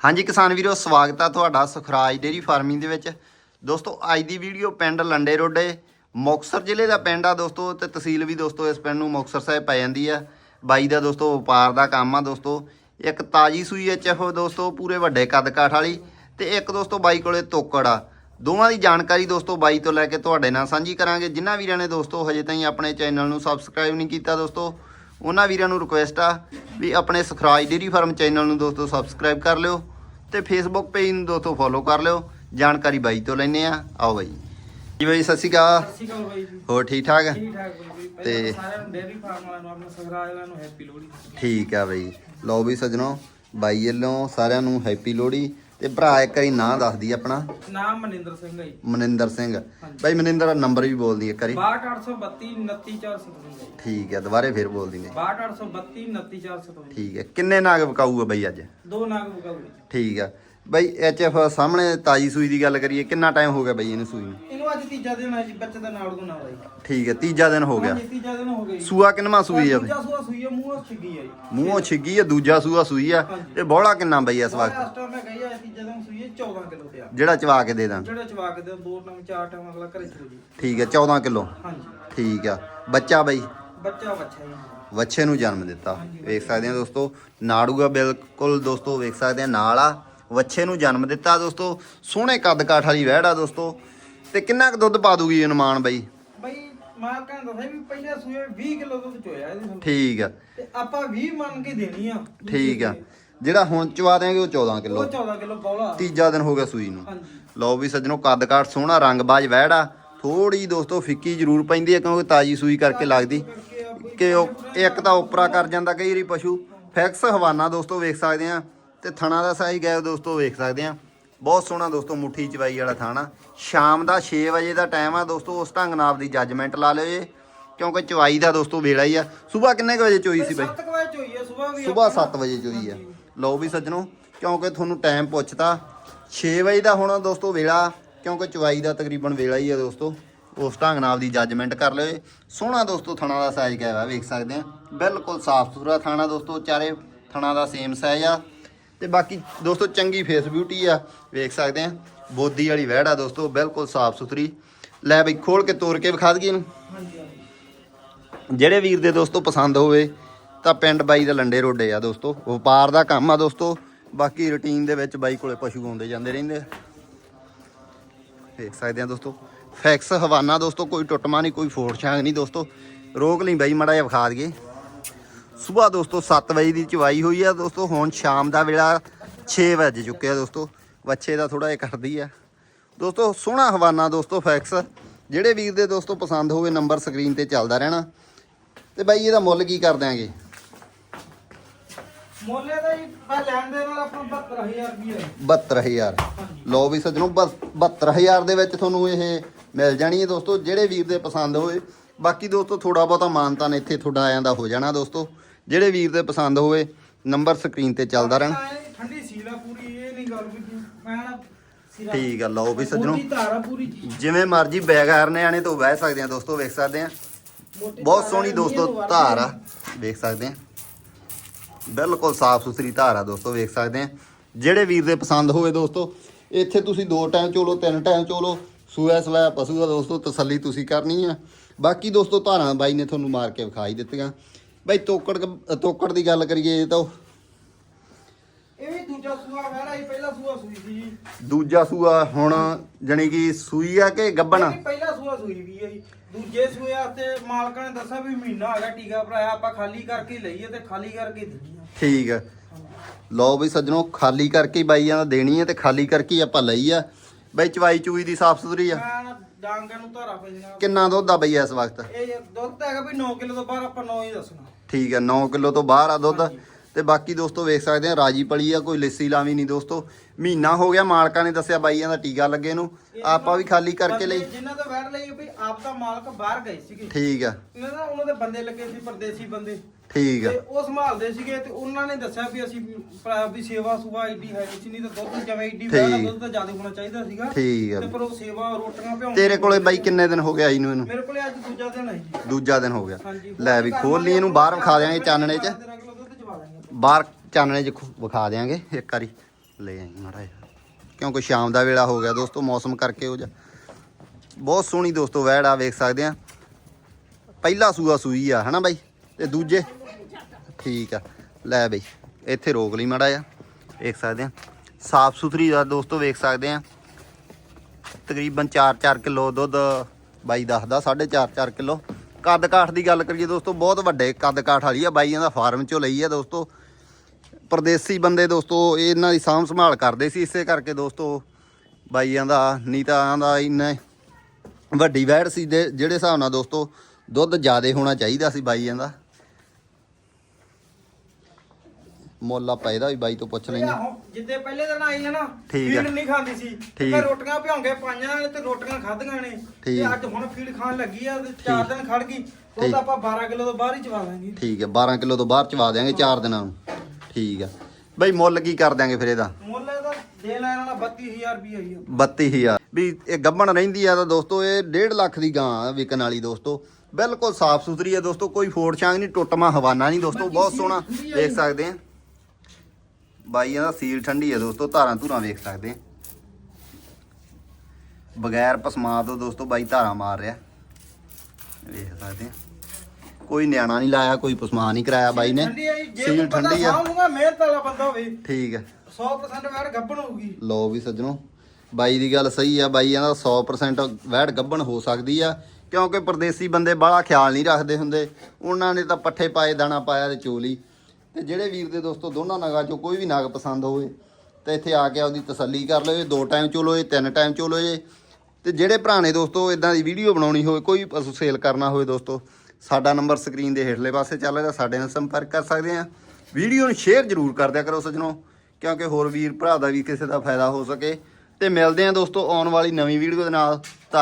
ਹਾਂਜੀ ਕਿਸਾਨ ਵੀਰੋ, ਸਵਾਗਤ ਆ ਤੁਹਾਡਾ ਸੁਖਰਾਜ ਡੇਰੀ ਫਾਰਮਿੰਗ ਦੇ ਵਿੱਚ। ਦੋਸਤੋ, ਅੱਜ ਦੀ ਵੀਡੀਓ ਪਿੰਡ ਲੰਡੇ ਰੋਡੇ, ਮੁਕਤਸਰ ਜ਼ਿਲ੍ਹੇ ਦਾ ਪਿੰਡ ਆ ਦੋਸਤੋ ਤੇ ਤਹਿਸੀਲ ਵੀ ਦੋਸਤੋ ਇਸ ਪਿੰਡ ਨੂੰ ਮੁਕਤਸਰ ਸਾਹਿਬ ਪੈ ਜਾਂਦੀ ਆ। ਬਾਈ ਦਾ ਦੋਸਤੋ ਵਪਾਰ ਦਾ ਕੰਮ ਆ ਦੋਸਤੋ। ਇੱਕ ਤਾਜੀ ਸੂਈ ਐਚਐਫ ਦੋਸਤੋ, ਪੂਰੇ ਵੱਡੇ ਕੱਦ ਕਾਠ ਵਾਲੀ ਤੇ ਇੱਕ ਦੋਸਤੋ ਬਾਈ ਕੋਲੇ ਤੋਕੜ ਆ। ਦੋਵਾਂ ਦੀ ਜਾਣਕਾਰੀ ਦੋਸਤੋ ਬਾਈ ਤੋਂ ਲੈ ਕੇ ਤੁਹਾਡੇ ਨਾਲ ਸਾਂਝੀ ਕਰਾਂਗੇ। ਜਿਨ੍ਹਾਂ ਵੀਰਾਂ ਨੇ ਦੋਸਤੋ ਹਜੇ ਤਾਈਂ ਆਪਣੇ ਚੈਨਲ ਨੂੰ ਸਬਸਕ੍ਰਾਈਬ ਨਹੀਂ ਕੀਤਾ ਦੋਸਤੋ ਉਹਨਾਂ ਵੀਰਾਂ ਨੂੰ ਰਿਕੁਐਸਟ ਆ ਵੀ ਆਪਣੇ ਸੁਖਰਾਜ ਡੇਰੀ ਫਾਰਮ ਚੈਨਲ ਨੂੰ ਦੋਸਤੋ ਸਬਸਕ੍ਰਾਈਬ ਕਰ ਲਿਓ ਤੇ ਫੇਸਬੁੱਕ ਪੇਜ ਨੂੰ ਦੋਸਤੋ ਫੋਲੋ ਕਰ ਲਿਓ। ਜਾਣਕਾਰੀ ਬਾਈ ਤੋਂ ਲੈਣੇ ਆ ਆਓ ਬਾਈ। ਜੀ ਬਾਈ ਸਤਿ ਸ਼੍ਰੀ ਅਕਾਲ। ਸਤਿ ਸ਼੍ਰੀ ਅਕਾਲ ਬਾਈ ਜੀ। ਹੋਰ ਠੀਕ ਠਾਕ ਠੀਕ ਠਾਕ ਬਾਈ ਜੀ। ਤੇ- ਸਾਰਿਆਂ ਨੂੰ ਡੇਅਰੀ ਫਾਰਮ ਵਾਲਿਆਂ ਨੂੰ ਆਪਣੇ ਸਗਰਾਜ ਵਾਲਿਆਂ ਨੂੰ ਹੈਪੀ ਲੋਹੜੀ। ਠੀਕ ਆ ਬਈ। ਲਓ ਵੀ ਸੱਜਣੋ ਬਾਈ ਵੱਲੋਂ ਸਾਰਿਆਂ ਨੂੰ ਹੈਪੀ ਲੋਹੜੀ। ਤੇ ਭਰਾ ਇੱਕ ਵਾਰੀ ਨਾਂ ਦੱਸਦੀ ਆਪਣਾ। ਨਾਮ ਮਨਿੰਦਰ ਸਿੰਘ ਹੈ ਜੀ। ਮਨਿੰਦਰ ਸਿੰਘ। ਬਾਈ ਮਨਿੰਦਰ ਦਾ ਨੰਬਰ ਵੀ ਬੋਲਦੀ ਇੱਕ ਵਾਰੀ। 62832 29457 ਠੀਕ ਆ ਦੁਬਾਰੇ ਫੇਰ ਬੋਲਦੀ ਨੇ 62832 29457 ਠੀਕ ਹੈ ਕਿੰਨੇ ਨਾਗ ਵਿਕਾਊਗਾ ਬਈ ਅੱਜ? ਦੋ ਨਾਗ ਬਗਾਉ ਠੀਕ ਆ। ਬਈ ਐਚਐਫ ਸਾਹਮਣੇ ਤਾਜੀ ਸੂਈ ਦੀ ਗੱਲ ਕਰੀਏ ਕਿੰਨਾ ਟਾਈਮ ਹੋ ਗਿਆ ਬਈ ਇਹਨੂੰ ਸੂਈ ਨੂੰ? ਇਹਨੂੰ ਅੱਜ ਤੀਜਾ ਦਿਨ ਹੈ ਜੀ ਬੱਚੇ ਦਾ ਨਾਲ ਗੁਣਾ ਬਾਈ ਠੀਕ ਹੈ ਤੀਜਾ ਦਿਨ ਹੋ ਗਿਆ। ਤੀਜਾ ਦਿਨ ਹੋ ਗਿਆ ਜੀ। ਸੂਆ ਕਿੰਨਵਾਂ ਸੂਈ ਆ? ਬਈ ਦੂਜਾ ਸੂਆ ਸੂਈ ਹੈ ਮੂੰਹ ਛਿੱਗੀ ਹੈ ਜੀ। ਮੂੰਹੋਂ ਛਿੱਗੀ ਆ ਦੂਜਾ ਸੂਆ ਸੂਈ ਆ। ਤੇ ਬੋਲਾ ਕਿੰਨਾ ਬਈ ਇਸ ਵਕਤ? ਇਸ ਟਾਈਮ ਮੈਂ ਗਈ ਆ ਤੀਜਾ ਦਿਨ ਸੂਈ ਹੈ 14 ਕਿਲੋ ਤੇ ਆ। ਜਿਹੜਾ ਚਵਾ ਕੇ ਦੇ ਦਾਂ। ਜਿਹੜੇ ਚਵਾ ਕੇ ਦੇ ਦੋ ਟਾਈਮ ਚਾਰ ਟਾਈਮ ਅਗਲਾ ਘਰੇ ਚਲੋ ਜੀ ਠੀਕ ਹੈ 14 ਕਿਲੋ। ਹਾਂਜੀ। ਠੀਕ ਆ। ਬੱਚਾ ਬਈ? ਬੱਚਾ ਬੱਚਾ ਜੀ ਵੱਛੇ ਨੂੰ ਜਨਮ ਦਿੱਤਾ। ਵੇਖ ਸਕਦੇ ਆ ਦੋਸਤੋ ਨਾੜੂਗਾ ਬਿਲਕੁਲ ਦੋਸਤੋ ਵੇਖ ਸਕਦੇ ਆ ਨਾਲ ਆ। ਵੱਛੇ ਨੂੰ ਜਨਮ ਦਿੱਤਾ ਦੋਸਤੋ। ਸੋਹਣੇ ਕੱਦ ਕਾਠ ਵਾਲੀ ਵਹਿੜ ਆ ਦੋਸਤੋ। ਤੇ ਕਿੰਨਾ ਕੁ ਦੁੱਧ ਪਾ ਦੂਗੀ ਅਨੁਮਾਨ ਬਈ? ਬਈ ਮੈਂ ਕਹਿੰਦਾ ਸੀ ਵੀ ਪਹਿਲੇ ਸੂਏ 20 ਕਿਲੋ ਦੁੱਧ ਚੋਇਆ ਇਹਦੇ ਨਾਲ ਠੀਕ ਆ। ਤੇ ਆਪਾਂ 20 ਮੰਨ ਕੇ ਦੇਣੀ ਆ। ਠੀਕ ਆ। ਜਿਹੜਾ ਹੁਣ ਚਵਾ ਦੇਾਂਗੇ ਉਹ 14 ਉਹ ਕਿਲੋ 14 ਕਿਲੋ ਬੌਲਾ। ਤੀਜਾ ਦਿਨ ਹੋ ਗਿਆ ਸੂਈ ਨੂੰ। ਲਓ ਵੀ ਸੱਜਣੋ ਕੱਦ ਕਾਠ ਸੋਹਣਾ ਰੰਗਬਾਜ ਵਹਿੜ ਆ ਥੋੜੀ ਦੋਸਤੋ ਫਿੱਕੀ ਜ਼ਰੂਰ ਪੈਂਦੀ ਹੈ ਕਿਉਂਕਿ ਤਾਜੀ ਸੂਈ ਕਰਕੇ ਲੱਗਦੀ। ਕਿ ਉਹ ਇੱਕ ਤਾਂ ਉਪਰਾ ਕਰ ਜਾਂਦਾ ਕਈ ਵਾਰੀ ਪਸ਼ੂ। ਫੈਕਸ ਹਵਾਨਾ ਦੋਸਤੋ ਵੇਖ ਸਕਦੇ ਆ ਤੇ ਥਣਾ ਦਾ ਸਾਈਜ਼ ਗਏ ਦੋਸਤੋ ਵੇਖ ਸਕਦੇ ਆ ਬਹੁਤ ਸੋਹਣਾ ਦੋਸਤੋ ਮੁੱਠੀ ਚਵਾਈ ਵਾਲਾ ਥਾਣਾ। ਸ਼ਾਮ ਦਾ 6 ਵਜੇ ਦਾ ਟਾਈਮ ਆ ਦੋਸਤੋ ਉਸ ਢੰਗ ਨਾਲ ਆਪਦੀ ਜੱਜਮੈਂਟ ਲਾ ਲਿਓ ਜੇ ਕਿਉਂਕਿ ਚਵਾਈ ਦਾ ਦੋਸਤੋ ਵੇਲਾ ਹੀ ਆ। ਸਵੇਰ ਕਿੰਨੇ ਵਜੇ ਚੋਈ ਸੀ ਬਾਈ 7 ਵਜੇ ਚੋਈ ਆ ਸਵੇਰ ਵੀ ਸਵੇਰ 7 ਵਜੇ ਚੋਈ ਆ। ਲਓ ਵੀ ਸੱਜਣੋ ਕਿਉਂਕਿ ਤੁਹਾਨੂੰ ਟਾਈਮ ਪੁੱਛਤਾ 6 ਵਜੇ ਦਾ ਹੋਣਾ ਦੋਸਤੋ ਵੇਲਾ ਕਿਉਂਕਿ ਚਵਾਈ ਦਾ ਤਕਰੀਬਨ ਵੇਲਾ ਹੀ ਆ ਦੋਸਤੋ। ਉਸ ਢੰਗ ਨਾਲ ਦੀ ਜੱਜਮੈਂਟ ਕਰ ਲਿਓ। ਸੋਹਣਾ ਦੋਸਤੋ ਥਣਾ ਦਾ ਸਾਈਜ਼ ਕਿਹਾ ਵਾ ਵੇਖ ਸਕਦੇ ਆ। ਬਿਲਕੁਲ ਸਾਫ਼ ਸੁਥਰਾ ਥਾਣਾ ਦੋਸਤੋ ਚਾਰੇ ਥਣਾ ਦਾ ਸੇਮ ਸਾਈਜ਼ ਆ। ਤੇ ਬਾਕੀ ਦੋਸਤੋ ਚੰਗੀ ਫੇਸ ਬਿਊਟੀ ਆ ਵੇਖ ਸਕਦੇ ਆ। ਬੋਦੀ ਵਾਲੀ ਵਹਿੜ ਆ ਦੋਸਤੋ ਬਿਲਕੁਲ ਸਾਫ਼ ਸੁਥਰੀ। ਲੈ ਬਈ ਖੋਲ ਕੇ ਤੋੜ ਕੇ ਵਿਖਾ ਦਈਏ ਇਹਨੂੰ। ਜਿਹੜੇ ਵੀਰ ਦੇ ਦੋਸਤੋ ਪਸੰਦ ਹੋਵੇ ਤਾਂ ਪਿੰਡ ਬਾਈ ਦੇ ਲੰਡੇ ਰੋਡੇ ਆ ਦੋਸਤੋ। ਵਪਾਰ ਦਾ ਕੰਮ ਆ ਦੋਸਤੋ। ਬਾਕੀ ਰੁਟੀਨ ਦੇ ਵਿੱਚ ਬਾਈ ਕੋਲੇ ਪਸ਼ੂ ਆਉਂਦੇ ਜਾਂਦੇ ਰਹਿੰਦੇ ਆ। ਦੇਖ ਸਕਦੇ ਆ ਦੋਸਤੋ। ਫੈਕਸ ਹਵਾਨਾ ਦੋਸਤੋ, ਕੋਈ ਟੁੱਟਮਾ ਨਹੀਂ, ਕੋਈ ਫੋੜ ਛਾਂਗ ਨਹੀਂ ਦੋਸਤੋ। ਰੋਕ ਲਈ ਬਾਈ, ਮੜਾ ਜਿਹਾ ਵਿਖਾ ਦਈਏ। ਸਵੇਰ ਦੋਸਤੋ 7 ਵਜੇ ਦੀ ਚਵਾਈ ਹੋਈ ਆ ਦੋਸਤੋ। ਹੁਣ ਸ਼ਾਮ ਦਾ ਵੇਲਾ 6 ਵਜ ਚੁੱਕਿਆ ਦੋਸਤੋ। ਬੱਚੇ ਦਾ ਥੋੜਾ ਜਿਹਾ ਕਰਦੀ ਆ। ਦੋਸਤੋ, ਸੋਹਣਾ ਹਵਾਨਾ ਦੋਸਤੋ ਫੈਕਸ ਜਿਹੜੇ ਵੀਰ ਦੇ ਦੋਸਤੋ ਪਸੰਦ ਹੋਵੇ ਨੰਬਰ ਸਕਰੀਨ ਤੇ ਚੱਲਦਾ ਰਹਿਣਾ। ਤੇ ਬਾਈ, ਇਹਦਾ ਮੁੱਲ ਕੀ ਕਰ ਦਿਆਂਗੇ? ਮੋਲੇ ਦਾ ਹੀ ਮੈਂ ਲੈਣ ਦੇ ਨਾਲ ਆਪਣਾ 72000 ਰੁਪਏ 72000 ਲਓ ਵੀ ਸੱਜਣੋ ਬਸ 72000 ਦੇ ਵਿੱਚ ਤੁਹਾਨੂੰ ਇਹ ਮਿਲ ਜਾਣੀ ਹੈ ਦੋਸਤੋ ਜਿਹੜੇ ਵੀਰ ਦੇ ਪਸੰਦ ਹੋਵੇ ਬਾਕੀ ਦੋਸਤੋ ਥੋੜਾ ਬਹੁਤਾ ਮਾਨਤਾਨ ਇੱਥੇ ਤੁਹਾਡਾ ਆਇਆਂ ਦਾ ਹੋ ਜਾਣਾ ਦੋਸਤੋ। ਜਿਹੜੇ ਵੀਰ ਦੇ ਪਸੰਦ ਹੋਵੇ ਨੰਬਰ ਸਕਰੀਨ ਤੇ ਚੱਲਦਾ ਰਹਿਣਾ। ਠੰਡੀ ਸੀਲਾ ਪੂਰੀ ਇਹ ਨਹੀਂ ਗੱਲ ਵੀ ਮੈਂ ਨਾ ਠੀਕ ਆ ਲਓ ਵੀ ਸੱਜਣੋ। ਜਿਵੇਂ ਮਰਜ਼ੀ ਬੈਗਾਰ ਨੇ ਆਣੇ ਤੋਂ ਬਹਿ ਸਕਦੇ ਆ ਦੋਸਤੋ ਵੇਖ ਸਕਦੇ ਆ। ਬਹੁਤ ਸੋਹਣੀ ਦੋਸਤੋ ਧਾਰ ਆ। ਵੇਖ ਸਕਦੇ ਆ। ਬਿਲਕੁਲ ਸਾਫ਼ ਸੁਥਰੀ ਧਾਰ ਆ ਦੋਸਤੋ ਵੇਖ ਸਕਦੇ ਆ। ਜਿਹੜੇ ਵੀਰ ਦੇ ਪਸੰਦ ਹੋਵੇ ਦੋਸਤੋ ਇੱਥੇ ਤੁਸੀਂ ਦੋ ਟਾਈਮ ਚੋਲੋ ਤਿੰਨ ਟਾਈਮ ਚੋਲੋ ਸੂਆ ਸਵਾਇਆ ਪਸ਼ੂ ਦਾ ਦੋਸਤੋ ਤਸੱਲੀ ਤੁਸੀਂ ਕਰਨੀ ਆ। ਬਾਕੀ ਦੋਸਤੋ ਧਾਰਾਂ ਬਾਈ ਨੇ ਤੁਹਾਨੂੰ ਮਾਰ ਕੇ ਵਿਖਾਈ ਦਿੱਤੀਆਂ। ਬਾਈ ਤੋਕੜ ਤੋਕੜ ਦੀ ਗੱਲ ਕਰੀਏ ਤਾਂ। ਇਹ ਵੀ ਦੂਜਾ ਸੂਆ ਵਹਿਰਾ ਹੀ ਪਹਿਲਾ ਸੂਆ ਸੂਈ ਸੀ ਜੀ। ਦੂਜਾ ਸੂਆ ਹੁਣ ਜਣੀ ਕਿ ਸੂਈ ਆ ਕਿ ਗੱਬਣ? ਪਹਿਲਾ ਸੂਆ ਸੂਈ ਵੀ ਹੈ ਜੀ। ਦੂਜੇ ਸੂਏ ਤੇ ਮਾਲਕਾਂ ਨੇ ਦੱਸਿਆ ਵੀ ਮਹੀਨਾ ਹੋ ਗਿਆ ਟੀਕਾ ਭਰਾਇਆ ਆਪਾਂ ਖਾਲੀ ਕਰਕੇ ਹੀ ਤੇ ਖਾਲੀ ਕਰਕੇ ਆ। ਠੀਕ ਆ। ਲਓ ਬਈ ਸੱਜਣੋ ਖਾਲੀ ਕਰਕੇ ਹੀ ਬਾਈਆਂ ਦਾ ਦੇਣੀ ਹੈ ਤੇ ਖਾਲੀ ਕਰਕੇ ਹੀ ਆਪਾਂ ਲਈ ਆ। ਬਈ ਚਵਾਈ ਚੂਈ ਦੀ ਸਾਫ਼ ਸੁਥਰੀ ਆ। ਮੈਂ ਡਾਂਗਾਂ ਨੂੰ ਧਾਰਾ ਪੈਣਾ ਕਿੰਨਾ ਦੁੱਧ ਆ ਬਈ ਇਸ ਵਕਤ? ਇਹ ਦੁੱਧ ਹੈਗਾ ਵੀ 9 ਕਿਲੋ ਤੋਂ ਬਾਹਰ ਆਪਾਂ 9 ਹੀ ਦੱਸਣਾ। ਠੀਕ ਆ 9 ਕਿਲੋ ਤੋਂ ਬਾਹਰ ਆ ਦੁੱਧ। ਤੇ ਬਾਕੀ ਦੋਸਤੋ ਵੇਖ ਸਕਦੇ ਆ ਰਾਜੀ ਪਲੀ ਆ ਕੋਈ ਲੱਸੀ ਲਾਵੀ ਨਹੀਂ ਦੋਸਤੋ। ਮਹੀਨਾ ਹੋ ਗਿਆ ਮਾਲਕਾਂ ਨੇ ਦੱਸਿਆ ਬਾਈਆਂ ਦਾ ਟੀਕਾ ਲੱਗੇ ਨੂੰ। ਆਪਾਂ ਵੀ ਖਾਲੀ ਕਰਕੇ ਲਈ। ਜਿਨ੍ਹਾਂ ਤੋਂ ਵੈਟ ਲਈ ਵੀ ਆਪ ਦਾ ਮਾਲਕ ਬਾਹਰ ਗਏ ਸੀਗੇ। ਠੀਕ ਆ। ਦਾ ਉਹਨਾਂ ਦੇ ਬੰਦੇ ਲੱਗੇ ਸੀ ਪਰਦੇਸੀ ਬੰਦੇ। ਠੀਕ ਆ। ਤੇ ਉਹ ਸੰਭਾਲਦੇ ਸੀਗੇ ਤੇ ਉਹਨਾਂ ਨੇ ਦੱਸਿਆ ਵੀ ਅਸੀਂ ਵੀ ਸੇਵਾ ਸੁਭਾ ਏਡੀ ਹੈ ਨਹੀਂ ਨਹੀਂ ਤਾਂ ਦੁੱਧ ਜਿਵੇਂ ਏਡੀ ਵੈਟ ਠੀਕ। ਦੁੱਧ ਤਾਂ ਜ਼ਿਆਦਾ ਹੋਣਾ ਚਾਹੀਦਾ ਸੀਗਾ। ਠੀਕ ਆ। ਤੇ ਪਰ ਉਹ ਸੇਵਾ ਰੋਟੀਆਂ ਭਿਉਂ ਤੇਰੇ ਕੋਲੇ ਬਾਈ ਕਿੰਨੇ ਦਿਨ ਹੋ ਗਏ ਆਈ ਨੂੰ ਇਹਨੂੰ? ਮੇਰੇ ਕੋਲੇ ਅੱਜ ਦੂਜਾ ਦਿਨ ਹੈ ਜੀ। ਦੂਜਾ ਦਿਨ ਹੋ ਗਿਆ। ਲੈ ਵੀ ਖੋਲ ਲਈ ਇਹਨੂੰ ਬਾਹਰ ਵਿਖਾ ਦਿਆਂਗੇ ਚਾਨਣੇ 'ਚ ਤੇਰਾ ਕਿਲੋ ਦੁੱਧ ਚਵਾ ਦਾਂਗੇ ਬਾਹਰ ਚਾਨਣੇ 'ਚ ਖੁ- ਵਿਖਾ ਦਿਆਂਗੇ। ਇੱਕ ਵਾਰੀ ਲੈ ਆਈ ਮਾੜਾ ਜਿਹਾ। ਕਿਉਂਕਿ ਸ਼ਾਮ ਦਾ ਵੇਲਾ ਹੋ ਗਿਆ ਦੋਸਤੋ, ਮੌਸਮ ਕਰਕੇ ਹੋ ਜਾ ਬਹੁਤ ਸੋਹਣੀ ਦੋਸਤੋ ਵੈੜ ਆ, ਵੇਖ ਸਕਦੇ ਆ। ਪਹਿਲਾ ਸੂਆ ਸੂਈ ਆ, ਹਨਾ ਬਾਈ? ਤੇ ਦੂਜੇ? ਠੀਕ ਆ। ਲੈ ਬਈ, ਇੱਥੇ ਰੋਕ ਲਈ ਮਾੜਾ ਜਿਹਾ। ਵੇਖ ਸਕਦੇ ਆ। ਸਾਫ਼ ਸੁਥਰੀ ਦਾ ਦੋਸਤੋ, ਵੇਖ ਸਕਦੇ ਆ। ਤਕਰੀਬਨ 4-4 ਕਿਲੋ ਦੁੱਧ ਬਾਈ ਦੱਸਦਾ 4.5-4 ਕਿਲੋ। ਕੱਦ ਕਾਠ ਦੀ ਗੱਲ ਕਰੀਏ ਦੋਸਤੋ, ਬਹੁਤ ਵੱਡੇ ਕੱਦ ਕਾਠ ਵਾਲੀ ਆ। ਬਾਈਆਂ ਦਾ ਫਾਰਮ ਚੋਂ ਲਈ ਆ ਦੋਸਤੋ। ਪਰਦੇਸੀ ਬੰਦੇ ਦੋਸਤੋ ਇਹ ਇਹਨਾਂ ਦੀ ਸਾਂਭ ਸੰਭਾਲ ਕਰਦੇ ਸੀ ਇਸੇ ਕਰਕੇ ਦੋਸਤੋ ਬਾਈਆਂ ਦਾ ਨੀਤਾਂ ਦਾ ਇੰਨਾ ਵੱਡੀ ਵੈੜ ਸੀ ਜਿਹੜੇ ਹਿਸਾਬ ਨਾਲ ਦੋਸਤੋ ਦੁੱਧ ਜ਼ਿਆਦੇ ਹੋਣਾ ਚਾਹੀਦਾ ਸੀ ਬਾਈਆਂ ਦਾ ਮੁੱਲ ਆਪਾਂ ਇਹਦਾ ਵੀ ਬਾਈ ਤੋਂ ਪੁੱਛ ਆਹੋ, ਜਿੱਦੇ ਪਹਿਲੇ ਦਿਨ ਆਈ ਹੈ ਨਾ ਠੀਕ। ਫੀਡ ਨਹੀਂ ਖਾਂਦੀ ਸੀ। ਤੇ ਰੋਟੀਆਂ ਭਿਉਂਗੇ ਪਾਈਆਂ ਨੇ ਤੇ ਰੋਟੀਆਂ ਖਾਧੀਆਂ ਨੇ ਤੇ। ਅੱਜ ਹੁਣ ਫੀਡ ਖਾਣ ਲੱਗੀ ਆ ਤੇ 4 ਦਿਨ ਖੜ ਗਈ ਉਹ। ਤਾਂ ਆਪਾਂ 12 ਕਿਲੋ ਤੋਂ ਬਾਹਰ ਹੀ ਚਵਾ ਦਾਂਗੇ ਠੀਕ ਹੈ 12 ਕਿਲੋ ਤੋਂ ਬਾਹਰ ਚਵਾ ਦਿਆਂਗੇ 4 ਦਿਨਾਂ ਨੂੰ ਠੀਕ ਆ। ਬਈ ਮੁੱਲ ਕੀ ਕਰ ਦਿਆਂਗੇ ਫਿਰ ਇਹਦਾ? ਮੁੱਲ ਇਹਦਾ ਦੇ ਲੈਣ ਵਾਲਾ 32000 ਰੁਪਏ ਆਈ ਆ 32000 ਵੀ ਇਹ ਗੱਬਣ ਰਹਿੰਦੀ ਆ ਤਾਂ ਦੋਸਤੋ ਇਹ 1.5 ਲੱਖ ਦੀ ਗਾਂ ਆ ਵਿਕਣ ਵਾਲੀ ਦੋਸਤੋ। ਬਿਲਕੁਲ ਸਾਫ਼ ਸੁਥਰੀ ਆ ਦੋਸਤੋ ਕੋਈ ਫੋੜ ਛਾਂਗ ਨਹੀਂ ਟੁੱਟਮਾ ਹਵਾਨਾ ਨਹੀਂ ਦੋਸਤੋ ਬਹੁਤ ਸੋਹਣਾ ਦੇਖ ਸਕਦੇ ਆ। ਬਾਈਆਂ ਦਾ ਸੀਲ ਠੰਡੀ ਆ ਦੋਸਤੋ ਧਾਰਾਂ ਧੂਰਾਂ ਵੇਖ ਸਕਦੇ ਆ। ਬਗੈਰ ਪਸਮਾ ਤੋਂ ਦੋਸਤੋ ਬਾਈ ਧਾਰਾਂ ਮਾਰ ਰਿਹਾ। ਵੇਖ ਸਕਦੇ ਆ। ਕੋਈ ਨਿਆਣਾ ਨਹੀਂ ਲਾਇਆ ਕੋਈ ਪਸਮਾ ਨਹੀਂ ਕਰਾਇਆ ਬਾਈ ਨੇ। ਠੰਡੀ ਜੇ ਸੀਲ ਬੰਦਾ ਠੰਡੀ ਆ। ਸਾਂਭੂਗਾ ਮਿਹਨਤ ਵਾਲਾ ਬੰਦਾ ਹੋਵੇ। ਠੀਕ ਆ। 100% ਵੈਰ ਗੱਭਣ ਹੋਊਗੀ। ਲੋ ਵੀ ਸੱਜਣੋ ਬਾਈ ਦੀ ਗੱਲ ਸਹੀ ਆ ਬਾਈ ਕਹਿੰਦਾ 100% ਵੈੜ ਗੱਭਣ ਹੋ ਸਕਦੀ ਆ ਕਿਉਂਕਿ ਪਰਦੇਸੀ ਬੰਦੇ ਬਾਹਲਾ ਖਿਆਲ ਨਹੀਂ ਰੱਖਦੇ ਹੁੰਦੇ। ਉਹਨਾਂ ਨੇ ਤਾਂ ਪੱਠੇ ਪਾਏ ਦਾਣਾ ਪਾਇਆ ਤੇ ਚੋਲੀ। ਤੇ ਜਿਹੜੇ ਵੀਰ ਦੇ ਦੋਸਤੋ ਦੋਨਾਂ ਨਗਾਂ ਚੋਂ ਕੋਈ ਵੀ ਨਗ ਪਸੰਦ ਹੋਵੇ ਤੇ ਇੱਥੇ ਆ ਕੇ ਆਪਦੀ ਤਸੱਲੀ ਕਰ ਲਓ ਇਹ ਦੋ ਟਾਈਮ ਚੋਲੋ ਇਹ ਤਿੰਨ ਟਾਈਮ ਚੋਲੋ ਇਹ ਤੇ ਜਿਹੜੇ ਭਰਾ ਨੇ ਦੋਸਤੋ ਇਦਾਂ ਦੀ ਵੀਡੀਓ ਬਣਾਉਣੀ ਹੋਵੇ ਕੋਈ ਪਸ਼ੂ ਸੇਲ ਕਰਨਾ ਹੋਵੇ ਦੋਸਤੋ ਸਾਡਾ ਨੰਬਰ ਸਕਰੀਨ ਦੇ ਹੇਠਲੇ ਪਾਸੇ ਚੱਲ ਰਿਹਾ, ਸਾਡੇ ਨਾਲ ਸੰਪਰਕ ਕਰ ਸਕਦੇ ਆ ਵੀਡੀਓ ਨੂੰ ਸ਼ੇਅਰ ਜ਼ਰੂਰ ਕਰ ਦਿਆ ਕਰੋ ਸੱਜਣੋ, ਕਿਉਂਕਿ ਹੋਰ ਵੀਰ ਭਰਾ ਦਾ ਵੀ ਕਿਸੇ ਦਾ ਫਾਇਦਾ ਹੋ ਸਕੇ। ਤੇ ਮਿਲਦੇ ਆ ਦੋਸਤੋ ਆਉਣ ਵਾਲੀ ਨਵੀਂ ਵੀਡੀਓ ਦੇ ਨਾਲ। ਧੰਨ-